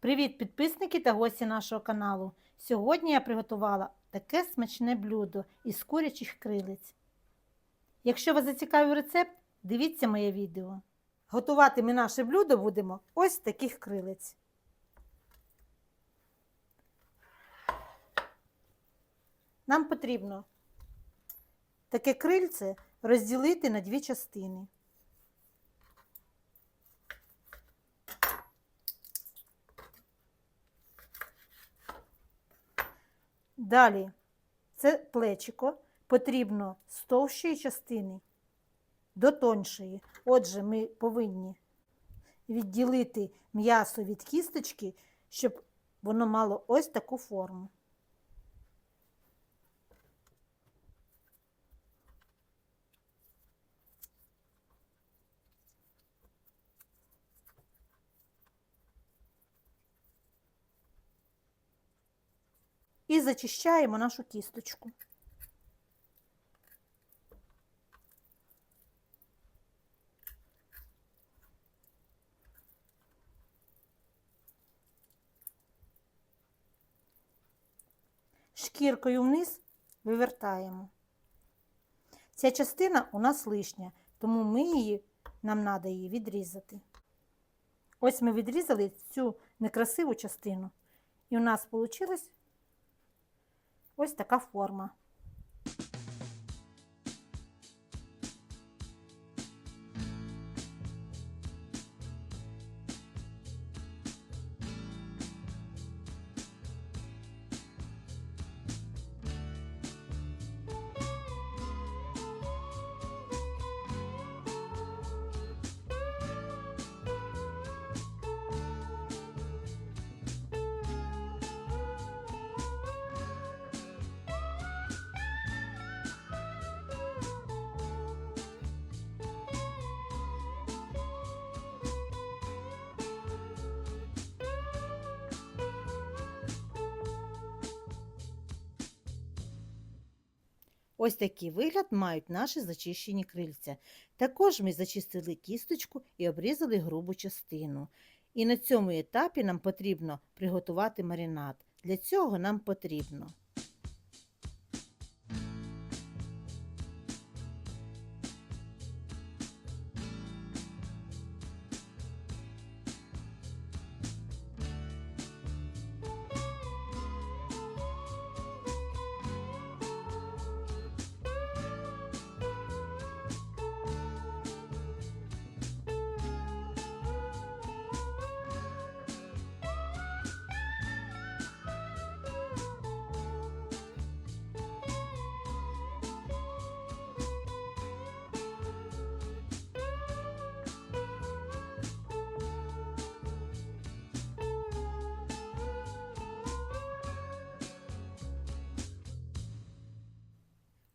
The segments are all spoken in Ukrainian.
Привіт, підписники та гості нашого каналу. Сьогодні я приготувала таке смачне блюдо із курячих крилиць. Якщо вас зацікавив рецепт, дивіться моє відео. Готувати ми наше блюдо будемо ось таких крилиць. Нам потрібно таке крильце розділити на дві частини. Далі це плечико потрібно з товщої частини до тоншої. Отже, ми повинні відділити м'ясо від кісточки, щоб воно мало ось таку форму. І зачищаємо нашу кісточку. Шкіркою вниз вивертаємо. Ця частина у нас лишня, тому ми її, нам треба її відрізати. Ось ми відрізали цю некрасиву частину. І у нас вийшло ось така форма. Ось такий вигляд мають наші зачищені крильця. Також ми зачистили кісточку і обрізали грубу частину. І на цьому етапі нам потрібно приготувати маринад. Для цього нам потрібно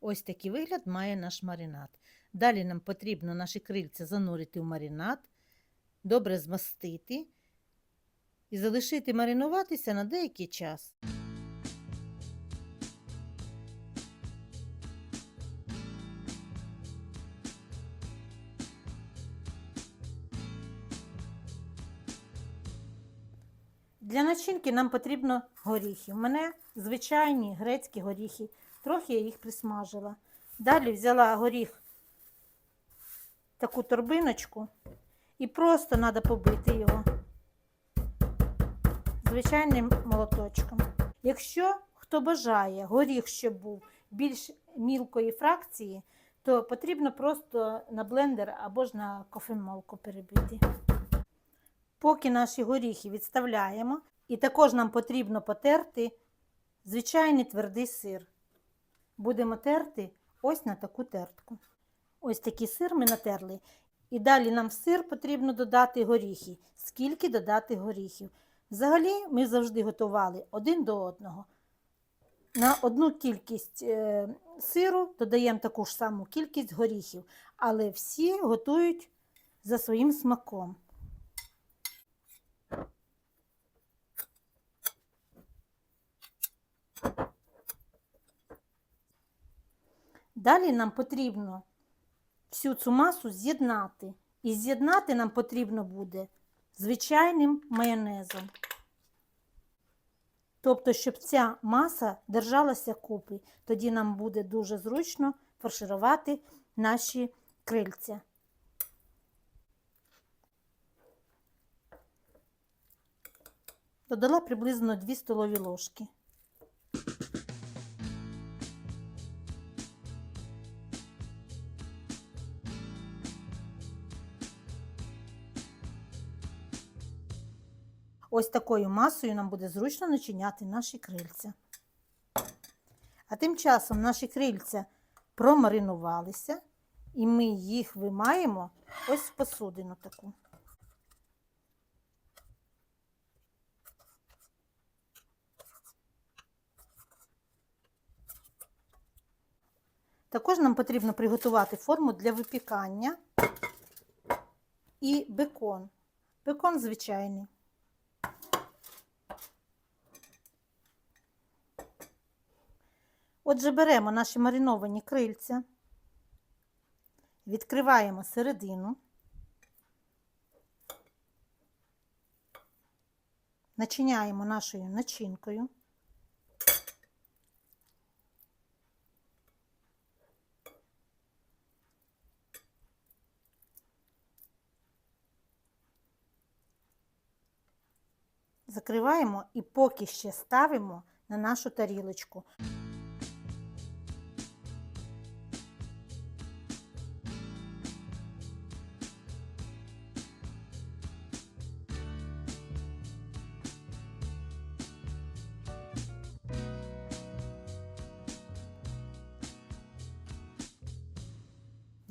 Ось такий вигляд має наш маринад. Далі нам потрібно наші крильця занурити в маринад, добре змастити і залишити маринуватися на деякий час. Для начинки нам потрібно горіхи. У мене звичайні грецькі горіхи. Трохи я їх присмажила. Далі взяла горіх таку торбиночку і просто треба побити його звичайним молоточком. Якщо хто бажає горіх, щоб був більш мілкої фракції, то потрібно просто на блендер або ж на кофемолку перебити. Поки наші горіхи відставляємо, і також нам потрібно потерти звичайний твердий сир. Будемо терти ось на таку тертку. Ось такий сир ми натерли. І далі нам в сир потрібно додати горіхи. Скільки додати горіхів? Взагалі ми завжди готували один до одного. На одну кількість е, сиру додаємо таку ж саму кількість горіхів, але всі готують за своїм смаком. Далі нам потрібно всю цю масу з'єднати. І з'єднати нам потрібно буде звичайним майонезом. Тобто, щоб ця маса держалася купи. Тоді нам буде дуже зручно фарширувати наші крильця. Додала приблизно 2 столові ложки. Ось такою масою нам буде зручно начиняти наші крильця. А тим часом наші крильця промаринувалися, і ми їх вимаємо ось в посудину таку. Також нам потрібно приготувати форму для випікання і бекон. Бекон звичайний. Отже, беремо наші мариновані крильця, відкриваємо середину, начиняємо нашою начинкою. Закриваємо і поки ще ставимо на нашу тарілочку.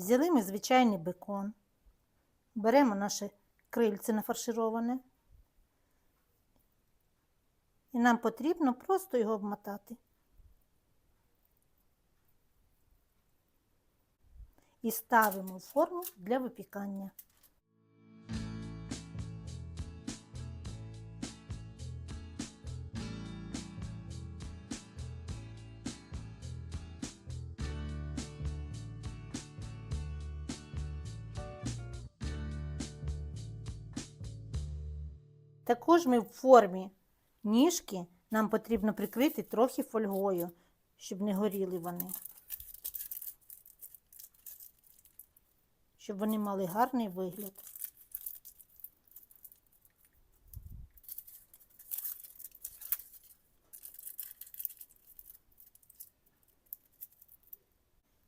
Взяли ми звичайний бекон, беремо наше крильце нафаршироване, і нам потрібно просто його обмотати. І ставимо в форму для випікання. Також ми в формі ніжки нам потрібно прикрити трохи фольгою, щоб не горіли вони. Щоб вони мали гарний вигляд.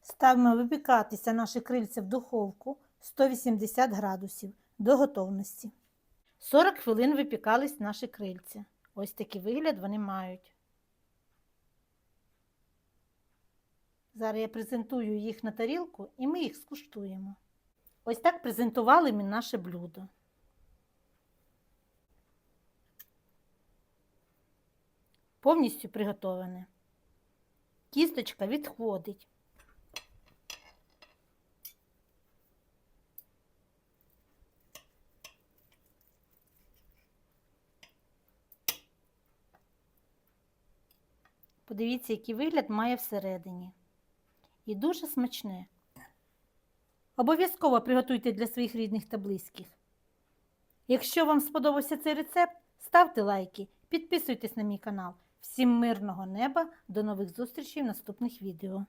Ставимо випікатися наші крильця в духовку 180 градусів до готовності. 40 хвилин випікались наші крильця. Ось такий вигляд вони мають. Зараз я презентую їх на тарілку і ми їх скуштуємо. Ось так презентували ми наше блюдо. Повністю приготоване. Кісточка відходить. Подивіться, який вигляд має всередині. І дуже смачне. Обов'язково приготуйте для своїх рідних та близьких. Якщо вам сподобався цей рецепт, ставте лайки, підписуйтесь на мій канал. Всім мирного неба, до нових зустрічей в наступних відео.